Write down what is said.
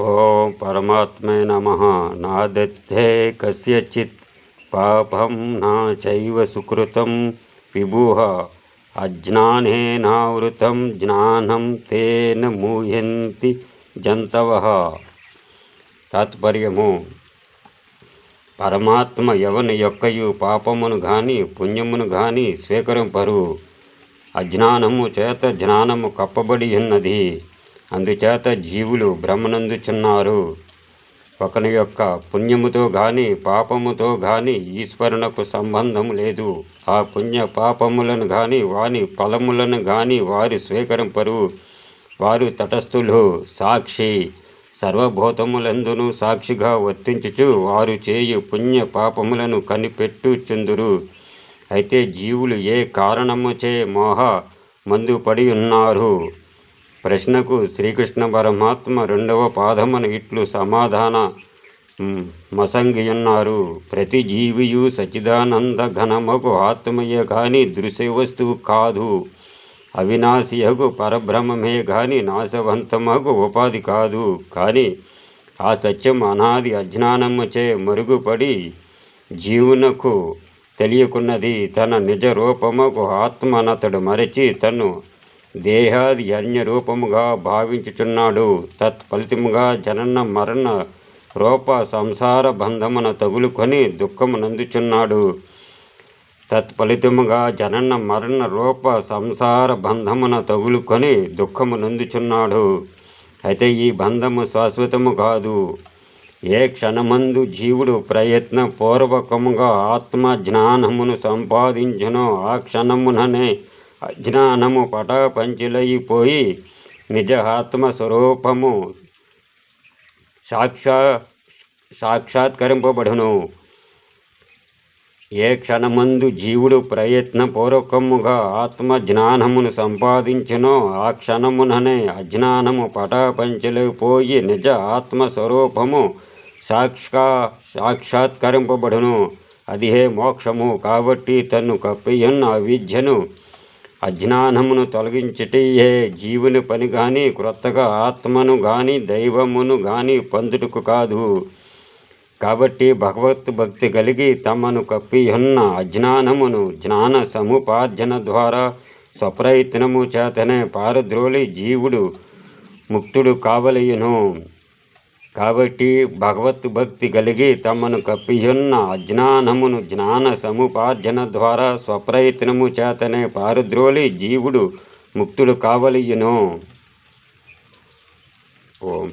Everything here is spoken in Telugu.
ఓం పరమాత్మే నమ. నాదత్తే కస్యచిత్. పాపం నా చైవ సుకృతం విభూహ. అజ్ఞానేనావృతం జ్ఞానం తేన మూయంతి జంతవః. తాత్పర్యము. పరమాత్మ ఎవని యొక్కయు పాపమును గాని పుణ్యమును గాని స్వీకరింపరు. అజ్ఞానము చేత జ్ఞానము కప్పబడి ఉన్నది. అందుచేత జీవులు భ్రమనందుచున్నారు ఒకని యొక్క పుణ్యముతో గాని పాపముతో గాని ఈశ్వరునకు సంబంధం లేదు. ఆ పుణ్య పాపములను గాని వాని ఫలములను గాని వారు స్వీకరింపరు. వారు తటస్థులు సాక్షి సర్వభూతములందును సాక్షిగా వర్తించుచు వారు చేయు పుణ్య పాపములను కనిపెట్టుచుందురు అయితే జీవులు ఏ కారణముచే మోహ మందు పడి ఉన్నారు ప్రశ్నకు శ్రీకృష్ణ పరమాత్మ రెండవ పాదమున ఇట్లు సమాధాన మసంగియున్నారు ప్రతి జీవియు సచిదానంద ఘనమగు ఆత్మయే కాని దృశ్య వస్తువు కాదు. అవినాశియకు పరబ్రహ్మమే కానీ నాశవంతమకు ఉపాధి కాదు. కానీ ఆ సత్యం అనాది అజ్ఞానముచే మరుగుపడి జీవునకు తెలియకున్నది తన నిజ రూపముకు ఆత్మనతడు మరచి తను దేహాది అన్య రూపముగా భావించుచున్నాడు. తత్ఫలితముగా జనన మరణ రూప సంసార బంధమున తగులుకొని దుఃఖమునందుచున్నాడు తత్ఫలితముగా జనన మరణ రూప సంసార బంధమున తగులుకొని దుఃఖము నందుచున్నాడు. అయితే ఈ బంధము శాశ్వతము కాదు. ఏ క్షణమందు జీవుడు ప్రయత్న పూర్వకముగా ఆత్మ జ్ఞానమును సంపాదించునో ఆ క్షణముననే అజ్ఞానము పటాపంచులైపోయి నిజ ఆత్మ స్వరూపము సాక్షా సాక్షాత్కరింపబడును. ఏ క్షణమందు జీవుడు ప్రయత్నపూర్వకముగా ఆత్మ జ్ఞానమును ఆ క్షణముననే అజ్ఞానము పటాపంచలేపోయి నిజ ఆత్మ స్వరూపము సాక్షా సాక్షాత్కరింపబడును. అది హే మోక్షము కాబట్టి తన్ను కప్పియున్న అవిద్యను అజ్ఞానమును తొలగించటయే జీవుని పని కానీ క్రొత్తగా ఆత్మను గాని దైవమును గాని పొందుటకు కాదు. కాబట్టి భగవత్ భక్తి కలిగి తమను కప్పియున్న అజ్ఞానమును జ్ఞాన సముపార్జన ద్వారా స్వప్రయత్నము చేతనే పారద్రోలి జీవుడు ముక్తుడు కావలయును కాబట్టి భగవత్ భక్తి కలిగి తమను కప్పియున్న అజ్ఞానమును జ్ఞాన సముపార్జన ద్వారా స్వప్రయత్నము చేతనే పారుద్రోలి జీవుడు ముక్తుడు కావలియును. ఓం.